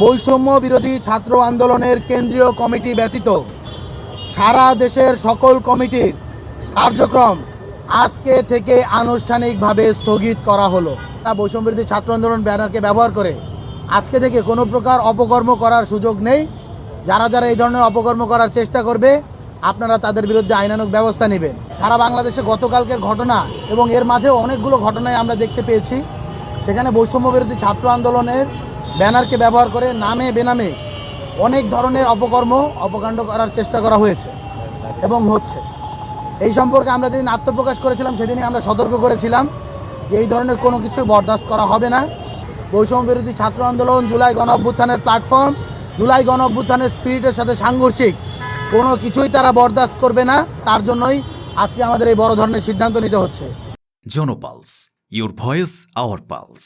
বৈষম্য বিরোধী ছাত্র আন্দোলনের কেন্দ্রীয় কমিটি ব্যতীত সারা দেশের সকল কমিটির কার্যক্রম আজকে থেকে আনুষ্ঠানিকভাবে স্থগিত করা হলো। তা বৈষম্য বিরোধী ছাত্র আন্দোলন ব্যানারকে ব্যবহার করে আজকে থেকে কোনো প্রকার অপকর্ম করার সুযোগ নেই। যারা যারা এই ধরনের অপকর্ম করার চেষ্টা করবে, আপনারা তাদের বিরুদ্ধে আইনানুগ ব্যবস্থা নেবেন। সারা বাংলাদেশে গতকালকের ঘটনা এবং এর মাঝে অনেকগুলো ঘটনায় আমরা দেখতে পেয়েছি। সেখানে বৈষম্য বিরোধী ছাত্র আন্দোলনের ব্যানারকে ব্যবহার করে নামে বেনামে অনেক ধরনের অপকর্ম অপকাণ্ড করার চেষ্টা করা হয়েছে এবং হচ্ছে। এই সম্পর্কে আমরা যেদিন আত্মপ্রকাশ করেছিলাম, সেদিনই আমরা সতর্ক করেছিলাম যে এই ধরনের কোনো কিছু বরদাস্ত করা হবে না। বৈষম্য বিরোধী ছাত্র আন্দোলন, জুলাই গণ অভ্যুত্থানের প্ল্যাটফর্ম জুলাই গণ অভ্যুত্থানের স্পিরিটের সাথে সাংঘর্ষিক, কোনো কিছুই তারা বরদাস্ত করবে না। তার জন্যই আজকে আমাদের এই বড় ধরনের সিদ্ধান্ত নিতে হচ্ছে। Jan Pulse your voice our pulse